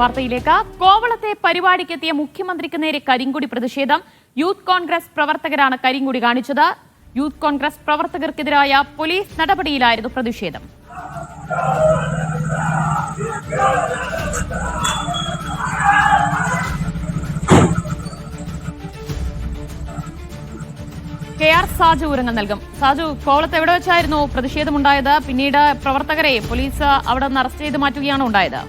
വാർത്തയിലേക്ക്. കോവളത്തെ പരിപാടിക്കെത്തിയ മുഖ്യമന്ത്രിക്ക് നേരെ കരിങ്കുടി പ്രതിഷേധം. യൂത്ത് കോൺഗ്രസ് പ്രവർത്തകരാണ് കരിങ്കുടി കാണിച്ചത്. യൂത്ത് കോൺഗ്രസ് പ്രവർത്തകർക്കെതിരായ പോലീസ് നടപടിയിലായിരുന്നു പ്രതിഷേധം. കെ ആർ സാജു ഉരങ്ങൾ നൽകും. സാജു കോവളത്ത് എവിടെ വെച്ചായിരുന്നു പ്രതിഷേധമുണ്ടായത്? പിന്നീട് പ്രവർത്തകരെ പോലീസ് അവിടെ നിന്ന് അറസ്റ്റ് ചെയ്ത് മാറ്റുകയാണ് ഉണ്ടായത്?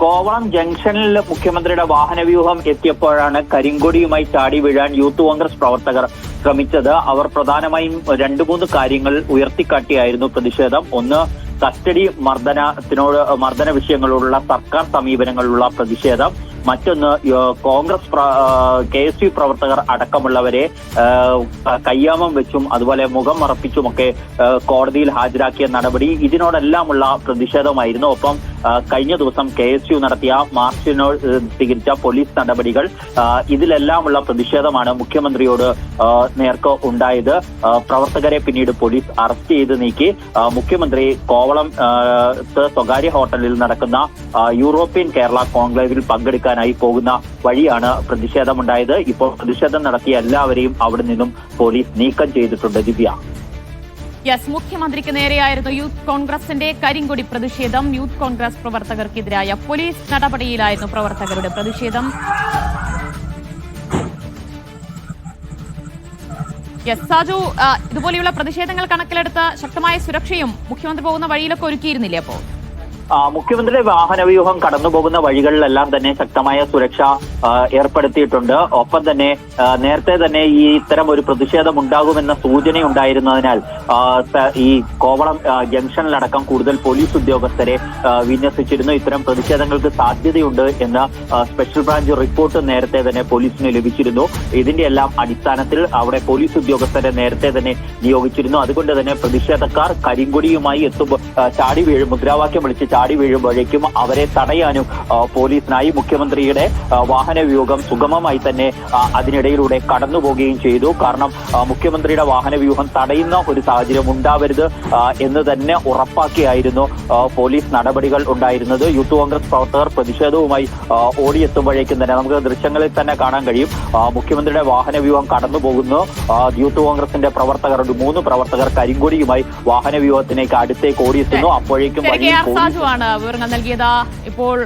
കോവളം ജംഗ്ഷനിൽ മുഖ്യമന്ത്രിയുടെ വാഹനവ്യൂഹം എത്തിയപ്പോഴാണ് കരിങ്കൊടിയുമായി ചാടി വീഴാൻ യൂത്ത് കോൺഗ്രസ് പ്രവർത്തകർ ശ്രമിച്ചത്. അവർ പ്രധാനമായും രണ്ടു മൂന്ന് കാര്യങ്ങൾ ഉയർത്തിക്കാട്ടിയായിരുന്നു പ്രതിഷേധം. ഒന്ന് കസ്റ്റഡി മർദ്ദനത്തിനോട് മർദ്ദന വിഷയങ്ങളോടുള്ള സർക്കാർ സമീപനങ്ങളിലുള്ള പ്രതിഷേധം. മറ്റൊന്ന് കോൺഗ്രസ് കെ എസ് യു പ്രവർത്തകർ അടക്കമുള്ളവരെ കയ്യാമം വെച്ചും അതുപോലെ മുഖം മറപ്പിച്ചുമൊക്കെ കോടതിയിൽ ഹാജരാക്കിയ നടപടി. ഇതിനോടെല്ലാമുള്ള പ്രതിഷേധമായിരുന്നു. ഒപ്പം കഴിഞ്ഞ ദിവസം കെ എസ് യു നടത്തിയ മാർച്ചിനോട് സ്വീകരിച്ച പോലീസ് നടപടികൾ ഇതിലെല്ലാമുള്ള പ്രതിഷേധമാണ് മുഖ്യമന്ത്രിയോട് നേർക്ക് ഉണ്ടായത്. പ്രവർത്തകരെ പിന്നീട് പോലീസ് അറസ്റ്റ് ചെയ്ത് നീക്കി. മുഖ്യമന്ത്രി കോവളം സ്വകാര്യ ഹോട്ടലിൽ നടക്കുന്ന യൂറോപ്യൻ കേരള കോൺക്ലേവിൽ പങ്കെടുക്കാനായി പോകുന്ന വഴിയാണ് പ്രതിഷേധമുണ്ടായത്. ഇപ്പോൾ പ്രതിഷേധം നടത്തിയ എല്ലാവരെയും അവിടെ നിന്നും പോലീസ് നീക്കം ചെയ്തിട്ടുണ്ട് ദിവ്യ. യെസ് മുഖ്യമന്ത്രിക്ക് നേരെയായിരുന്നു യൂത്ത് കോൺഗ്രസിന്റെ കരിങ്കൊടി പ്രതിഷേധം. യൂത്ത് കോൺഗ്രസ് പ്രവർത്തകർക്കെതിരായ പോലീസ് നടപടിയിലായിരുന്നു പ്രവർത്തകരുടെ പ്രതിഷേധം. യെസ് സാജു ഇതുപോലെയുള്ള പ്രതിഷേധങ്ങൾ കണക്കിലെടുത്ത ശക്തമായ സുരക്ഷയും മുഖ്യമന്ത്രി പോകുന്ന വഴിയിലൊക്കെ ഒരുക്കിയിരുന്നില്ലേ അപ്പോ മുഖ്യമന്ത്രിയുടെ വാഹനവ്യൂഹം കടന്നുപോകുന്ന വഴികളിലെല്ലാം തന്നെ ശക്തമായ സുരക്ഷ ഏർപ്പെടുത്തിയിട്ടുണ്ട്. ഒപ്പം തന്നെ നേരത്തെ തന്നെ ഈ ഇത്തരം ഒരു പ്രതിഷേധം ഉണ്ടാകുമെന്ന സൂചനയുണ്ടായിരുന്നതിനാൽ ഈ കോവളം ജംഗ്ഷനിലടക്കം കൂടുതൽ പോലീസ് ഉദ്യോഗസ്ഥരെ വിന്യസിച്ചിരുന്നു. ഇത്തരം പ്രതിഷേധങ്ങൾക്ക് സാധ്യതയുണ്ട് എന്ന സ്പെഷ്യൽ ബ്രാഞ്ച് റിപ്പോർട്ട് നേരത്തെ തന്നെ പോലീസിന് ലഭിച്ചിരുന്നു. ഇതിന്റെ എല്ലാം അടിസ്ഥാനത്തിൽ അവിടെ പോലീസ് ഉദ്യോഗസ്ഥരെ നേരത്തെ തന്നെ നിയോഗിച്ചിരുന്നു. അതുകൊണ്ട് തന്നെ പ്രതിഷേധക്കാർ കരിങ്കൊടിയുമായി എത്തുമ്പോൾ ചാടി വീഴും. മുദ്രാവാക്യം വിളിച്ച് ചാടി വീഴുമ്പോഴേക്കും അവരെ തടയാനും പോലീസിനായി മുഖ്യമന്ത്രിയുടെ വാഹനവ്യൂഹം സുഗമമായി തന്നെ അതിനിടയിലൂടെ കടന്നു പോവുകയും ചെയ്തു. കാരണം മുഖ്യമന്ത്രിയുടെ വാഹനവ്യൂഹം തടയുന്ന ഒരു സാഹചര്യം ഉണ്ടാവരുത് എന്ന് തന്നെ ഉറപ്പാക്കിയായിരുന്നു പോലീസ് നടപടികൾ ഉണ്ടായിരുന്നത്. യൂത്ത് കോൺഗ്രസ് പ്രവർത്തകർ പ്രതിഷേധവുമായി ഓടിയെത്തുമ്പോഴേക്കും തന്നെ നമുക്ക് ദൃശ്യങ്ങളിൽ തന്നെ കാണാൻ കഴിയും. മുഖ്യമന്ത്രിയുടെ വാഹനവ്യൂഹം കടന്നു പോകുന്നു യൂത്ത് കോൺഗ്രസിന്റെ പ്രവർത്തകർ മൂന്ന് പ്രവർത്തകർ കരിങ്കൊടിയുമായി വാഹനവ്യൂഹത്തിലേക്ക് അടുത്തേക്ക് ഓടിയെത്തുന്നു. അപ്പോഴേക്കും ആർ വിവരങ്ങൾ നൽകിയത്. ഇപ്പോൾ